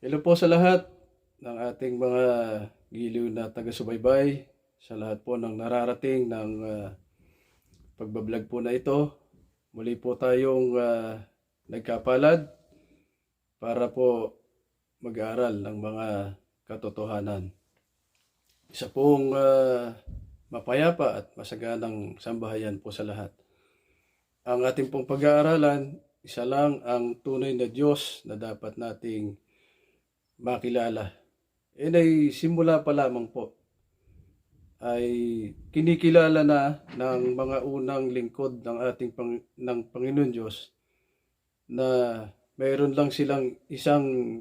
Hello po sa lahat ng ating mga giliw na taga-subaybay, sa lahat po ng nararating ng ah, pagbablog po na ito. Muli po tayong ah, nagkapalad para po mag-aaral ng mga katotohanan. Isa pong ah, mapayapa at masaganang sambahayan po sa lahat. Ang ating pong pag-aaralan, isa lang ang tunay na Diyos na dapat nating makilala. And ay simula pa lamang po ay kinikilala na ng mga unang lingkod ng ating pang, ng Panginoon Diyos na mayroon lang silang isang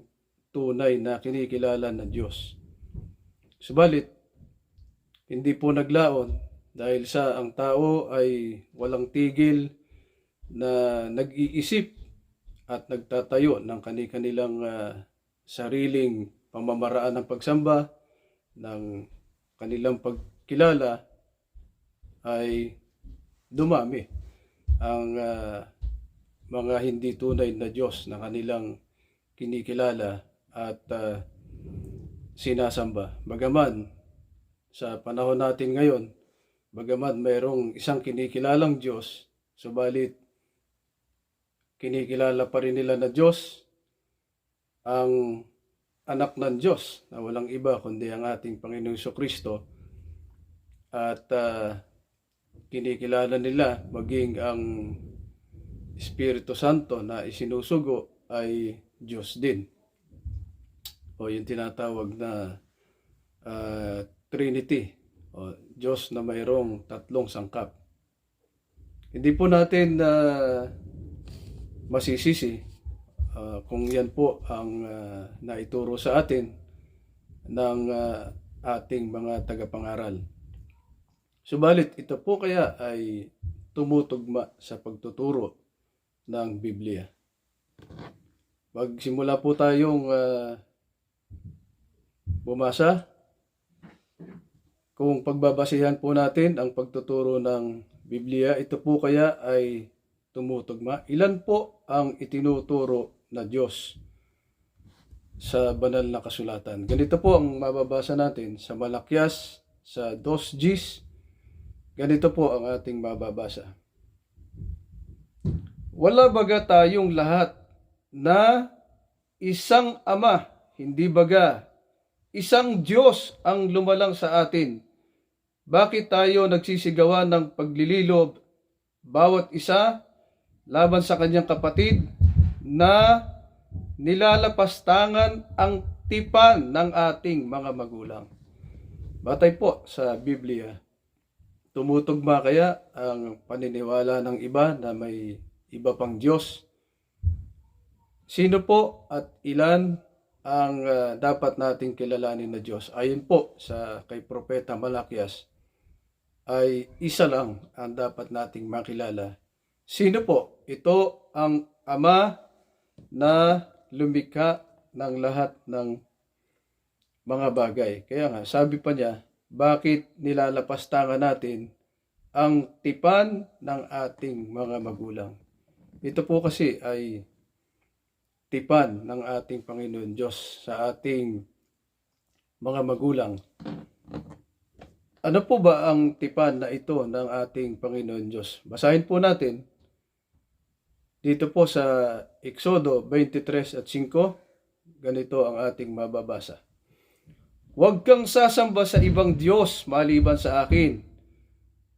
tunay na kinikilala na Diyos. Subalit, hindi po naglaon dahil sa ang tao ay walang tigil na nag-iisip at nagtatayo ng kani-kanilang ah, sariling pamamaraan ng pagsamba, ng kanilang pagkilala, ay dumami ang ah, mga hindi tunay na Diyos na kanilang kinikilala at ah, sinasamba. Bagaman, sa panahon natin ngayon, bagaman mayroong isang kinikilalang Diyos, subalit kinikilala pa rin nila na Diyos ang anak ng Diyos na walang iba kundi ang ating Panginoong Kristo at ah, kinikilala nila maging ang Espiritu Santo na isinusugo ay Diyos din. O yung tinatawag na ah, Trinity. O Diyos na mayroong tatlong sangkap. Hindi po natin na masisisi ah, kung yan po ang ah, naituro sa atin ng ah, ating mga tagapangaral. Subalit ito po kaya ay tumutugma sa pagtuturo ng Biblia. Magsimula po tayong ah, bumasa. Kung pagbabasihan po natin ang pagtuturo ng Biblia, ito po kaya ay tumutugma. Ilan po ang itinuturo na Diyos sa banal na kasulatan? Ganito po ang mababasa natin sa Malakyas, sa 2 Gs. Ganito po ang ating mababasa. Wala baga tayong lahat na isang ama, hindi baga isang Diyos ang lumalang sa atin. Bakit tayo nagsisigawan ng paglililob bawat isa laban sa kanyang kapatid na nilalapastangan ang tipan ng ating mga magulang? Batay po sa Biblia, tumutugma kaya ang paniniwala ng iba na may iba pang Diyos? Sino po at ilan ang ah, dapat nating kilalanin na Diyos? Ayon po sa kay Propeta Malakias, ay isa lang ang dapat nating makilala. Sino po? Ito ang Ama na lumikha ng lahat ng mga bagay. Kaya nga, sabi pa niya, bakit nilalapastangan natin ang tipan ng ating mga magulang? Ito po kasi ay tipan ng ating Panginoon Diyos sa ating mga magulang. Ano po ba ang tipan na ito ng ating Panginoon Diyos? Basahin po natin dito po sa Exodo 23 at 5. Ganito ang ating mababasa. Huwag kang sasamba sa ibang Diyos maliban sa akin.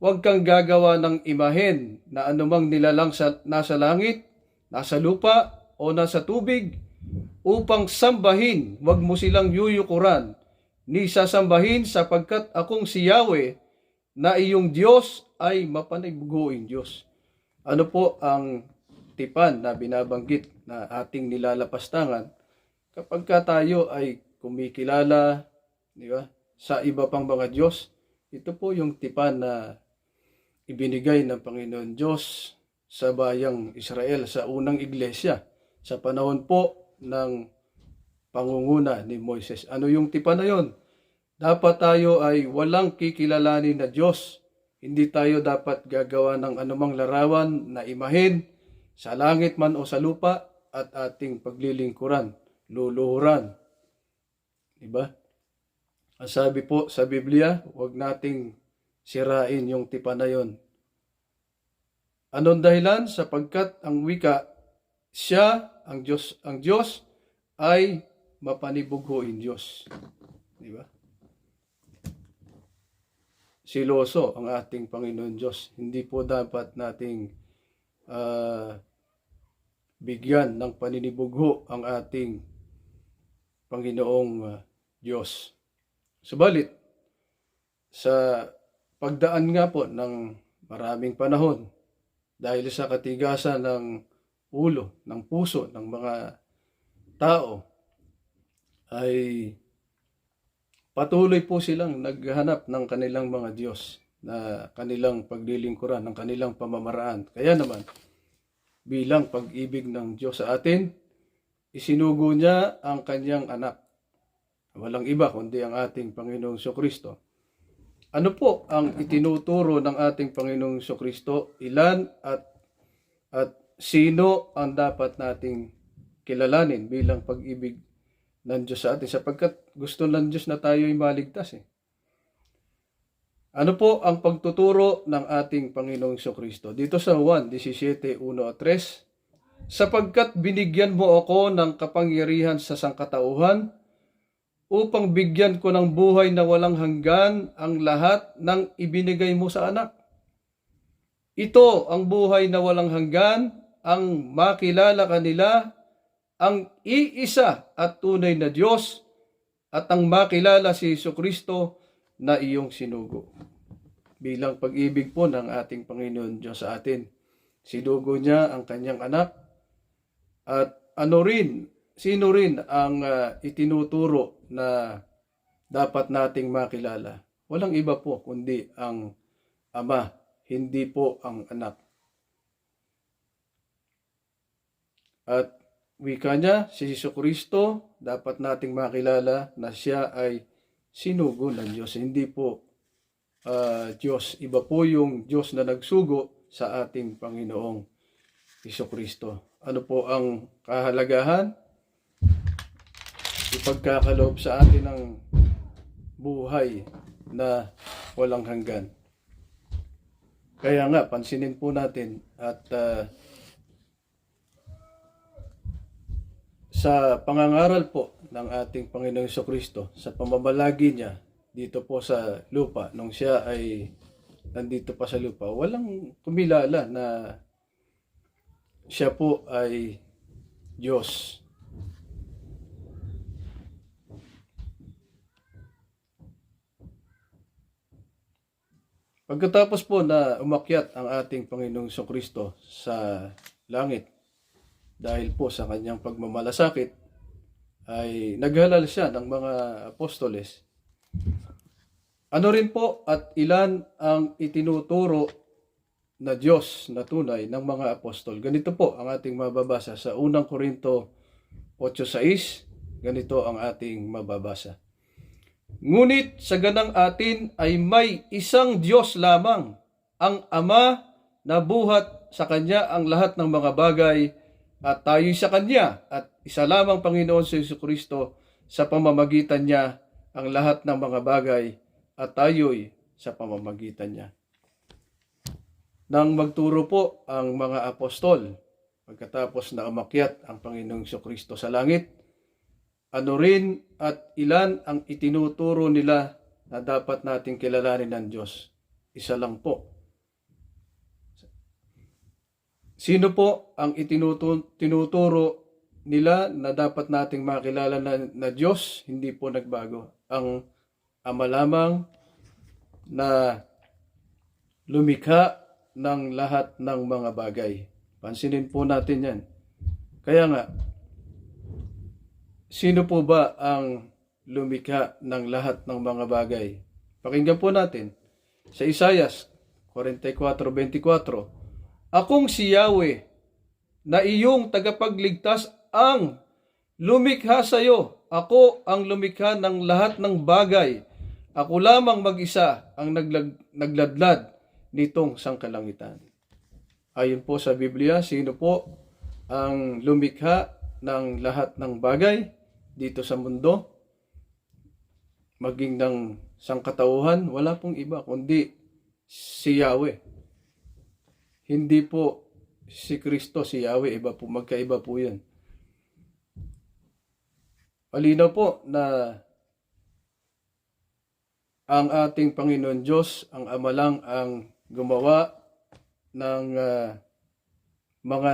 Huwag kang gagawa ng imahen na anumang nilalang sa, nasa langit, nasa lupa, o nasa tubig, upang sambahin, huwag mo silang yuyukuran, ni sasambahin sapagkat akong si Yahweh, na iyong Diyos ay mapanibguing Diyos. Ano po ang tipan na binabanggit na ating nilalapastangan kapag ka tayo ay kumikilala di ba, sa iba pang mga Diyos? Ito po yung tipan na ibinigay ng Panginoon Diyos sa bayang Israel sa unang iglesia sa panahon po ng pangunguna ni Moises. Ano yung tipan na yon? Dapat tayo ay walang kikilalanin na Diyos. Hindi tayo dapat gagawa ng anumang larawan na imahin sa langit man o sa lupa at ating paglilingkuran. luluhuran. Diba? Ang sabi po sa Biblia, huwag nating sirain yung tipan na yon. Anong dahilan? Sapagkat ang wika, siya, ang Diyos, ang Diyos ay mapanibughuin Diyos. Di ba? Siloso ang ating Panginoon Diyos. Hindi po dapat nating ah, bigyan ng paninibugho ang ating Panginoong ah, Diyos. Subalit, sa pagdaan nga po ng maraming panahon, dahil sa katigasan ng ulo, ng puso ng mga tao, ay patuloy po silang naghahanap ng kanilang mga Diyos na kanilang paglilingkuran, ng kanilang pamamaraan. Kaya naman, bilang pag-ibig ng Diyos sa atin, isinugo niya ang kanyang anak. Walang iba kundi ang ating Panginoong Kristo. Ano po ang itinuturo ng ating Panginoong Kristo? Ilan at at sino ang dapat nating kilalanin bilang pag-ibig ng Diyos sa atin sapagkat gusto ng Diyos na tayo ay maligtas eh. Ano po ang pagtuturo ng ating Panginoong Kristo? Dito sa 1, 17, 1 at 3, sapagkat binigyan mo ako ng kapangyarihan sa sangkatauhan upang bigyan ko ng buhay na walang hanggan ang lahat ng ibinigay mo sa anak. Ito ang buhay na walang hanggan, ang makilala kanila, ang iisa at tunay na Diyos, at ang makilala si Kristo na iyong sinugo. Bilang pag-ibig po ng ating Panginoon Diyos sa atin. Sinugo niya ang kanyang anak at ano rin, sino rin ang ah, itinuturo na dapat nating makilala? Walang iba po kundi ang Ama, hindi po ang anak. At wika niya, si Kristo, dapat nating makilala na siya ay sinugo ng Diyos. Hindi po ah, Diyos. Iba po yung Diyos na nagsugo sa ating Panginoong Jesu Kristo. Ano po ang kahalagahan? Ipagkakaloob sa atin ng buhay na walang hanggan. Kaya nga, pansinin po natin at ah, sa pangangaral po ng ating Panginoong Kristo sa pamamalagi niya dito po sa lupa nung siya ay nandito pa sa lupa. Walang kumilala na siya po ay Diyos. Pagkatapos po na umakyat ang ating Panginoong Kristo sa langit dahil po sa kanyang pagmamalasakit ay naghalal siya ng mga apostoles. Ano rin po at ilan ang itinuturo na Diyos na tunay ng mga apostol. Ganito po ang ating mababasa sa unang Korinto 8.6. Ganito ang ating mababasa. Ngunit sa ganang atin ay may isang Diyos lamang, ang Ama na buhat sa Kanya ang lahat ng mga bagay at tayo'y sa Kanya at isa lamang Panginoon sa Yesu Kristo sa pamamagitan niya ang lahat ng mga bagay at tayo'y sa pamamagitan niya. Nang magturo po ang mga apostol, pagkatapos na umakyat ang Panginoong Kristo sa langit, ano rin at ilan ang itinuturo nila na dapat nating kilalanin ng Diyos? Isa lang po. Sino po ang itinutu- tinuturo nila na dapat nating makilala na, na Diyos? Hindi po nagbago. Ang Ama lamang na lumikha ng lahat ng mga bagay. Pansinin po natin yan. Kaya nga, Sino po ba ang lumikha ng lahat ng mga bagay? Pakinggan po natin. Sa Isayas 44:24, Akong si Yahweh, na iyong tagapagligtas ang lumikha sa iyo. Ako ang lumikha ng lahat ng bagay. Ako lamang mag-isa ang naglag, nagladlad nitong sangkalangitan. Ayon po sa Biblia, sino po ang lumikha ng lahat ng bagay? dito sa mundo, maging ng sangkatauhan, wala pong iba kundi si Yahweh. Hindi po si Kristo, si Yahweh, iba po, magkaiba po yan. Malinaw po na ang ating Panginoon Diyos, ang Ama lang ang gumawa ng ah, mga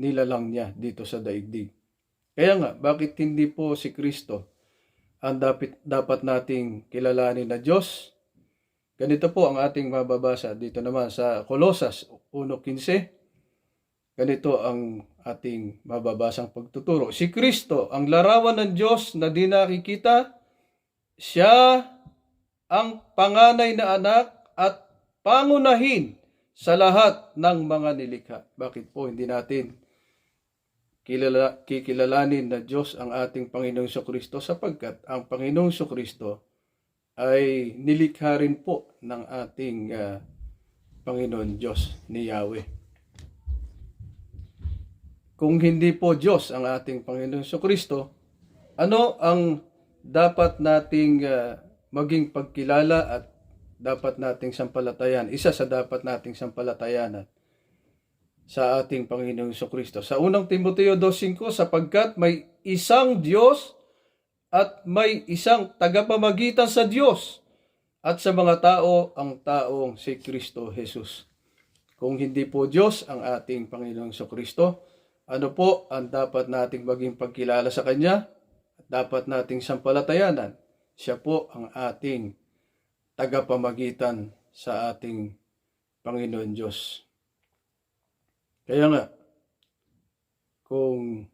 nilalang niya dito sa daigdig. Kaya nga, bakit hindi po si Kristo ang dapat, dapat nating kilalanin na Diyos? Ganito po ang ating mababasa dito naman sa Kolosas 1.15. Ganito ang ating mababasang pagtuturo. Si Kristo, ang larawan ng Diyos na di nakikita, siya ang panganay na anak at pangunahin sa lahat ng mga nilikha. Bakit po hindi natin kilala, kikilalanin na Diyos ang ating Panginoong Kristo sapagkat ang Panginoong Kristo ay nilikha rin po ng ating ah, Panginoon Diyos ni Yahweh. Kung hindi po Diyos ang ating Panginoong Kristo, ano ang dapat nating ah, maging pagkilala at dapat nating sampalatayan? Isa sa dapat nating sampalatayanan sa ating Panginoong Kristo. Sa unang Timoteo 2.5, sapagkat may isang Diyos at may isang tagapamagitan sa Diyos at sa mga tao ang taong si Kristo Jesus. Kung hindi po Diyos ang ating Panginoong Kristo, ano po ang dapat nating maging pagkilala sa Kanya? At dapat nating sampalatayanan. Siya po ang ating tagapamagitan sa ating Panginoon Diyos. Kaya nga, kung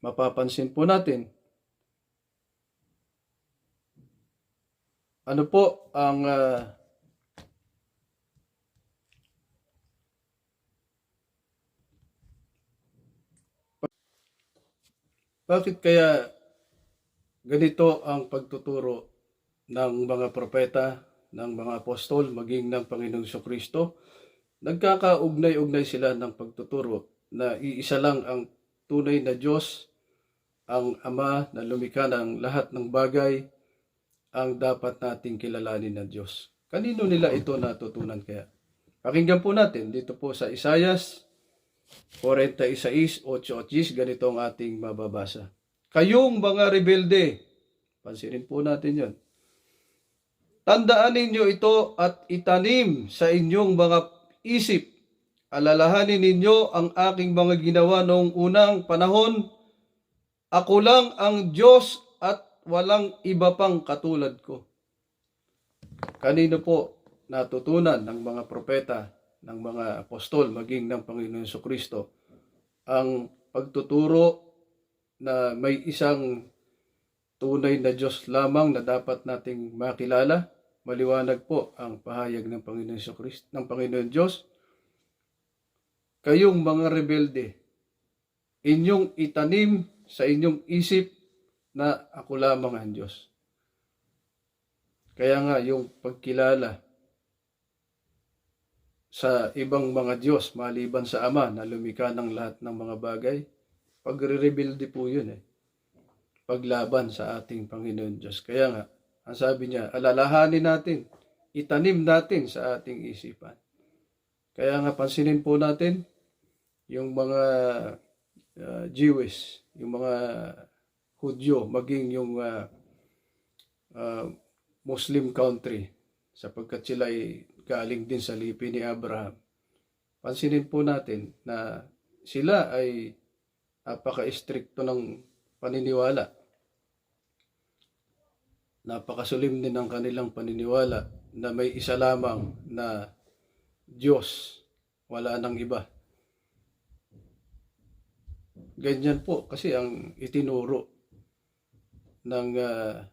mapapansin po natin, ano po ang ah, bakit kaya ganito ang pagtuturo ng mga propeta, ng mga apostol, maging ng Panginoong Kristo? Nagkakaugnay-ugnay sila ng pagtuturo na iisa lang ang tunay na Diyos, ang Ama na lumikha ng lahat ng bagay, ang dapat nating kilalanin na Diyos. Kanino nila ito natutunan kaya? Pakinggan po natin dito po sa Isayas 46, 8, ganito ang ating mababasa. Kayong mga rebelde, pansinin po natin yon. Tandaan ninyo ito at itanim sa inyong mga isip. Alalahanin ninyo ang aking mga ginawa noong unang panahon. Ako lang ang Diyos at walang iba pang katulad ko. Kanino po natutunan ng mga propeta, ng mga apostol, maging ng Panginoon Yeso Kristo, ang pagtuturo na may isang tunay na Diyos lamang na dapat nating makilala. Maliwanag po ang pahayag ng Panginoon Yeso Kristo, ng Panginoon Diyos. Kayong mga rebelde, inyong itanim sa inyong isip na ako lamang ang Diyos. Kaya nga yung pagkilala sa ibang mga Diyos maliban sa Ama na lumikha ng lahat ng mga bagay, pagre-rebelde po yun eh. Paglaban sa ating Panginoon Diyos. Kaya nga, ang sabi niya, alalahanin natin, itanim natin sa ating isipan. Kaya nga pansinin po natin yung mga uh, Jewish, yung mga Hudyo, maging yung uh, uh, Muslim country sapagkat sila ay galing din sa lipi ni Abraham. Pansinin po natin na sila ay napaka-stricto ng paniniwala. Napakasulim din ng kanilang paniniwala na may isa lamang na Diyos, wala nang iba. Ganyan po kasi ang itinuro ng ah,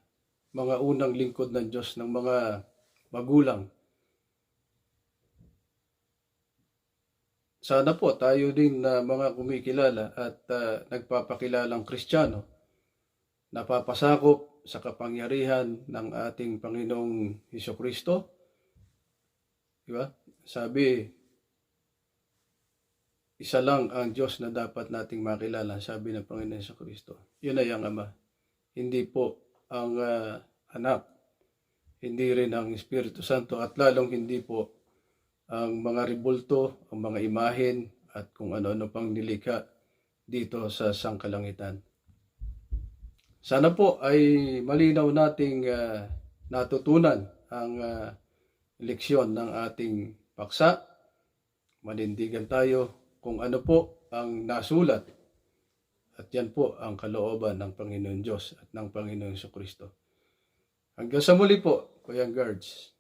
mga unang lingkod ng Diyos, ng mga magulang. Sana po tayo din na mga kumikilala at ah, nagpapakilalang Kristiyano, napapasakop sa kapangyarihan ng ating Panginoong Heso Kristo. 'Di ba? Diba? Sabi, isa lang ang Diyos na dapat nating makilala, sabi ng Panginoon sa Kristo. Yun ay ang Ama. Hindi po ang ah, anak, hindi rin ang Espiritu Santo, at lalong hindi po ang mga ribulto, ang mga imahen, at kung ano-ano pang nilikha dito sa sangkalangitan. Sana po ay malinaw nating ah, natutunan ang ah, leksyon ng ating paksa. Manindigan tayo kung ano po ang nasulat. At yan po ang kalooban ng Panginoon Diyos at ng Panginoon Kristo. Hanggang sa muli po, Kuya Guards.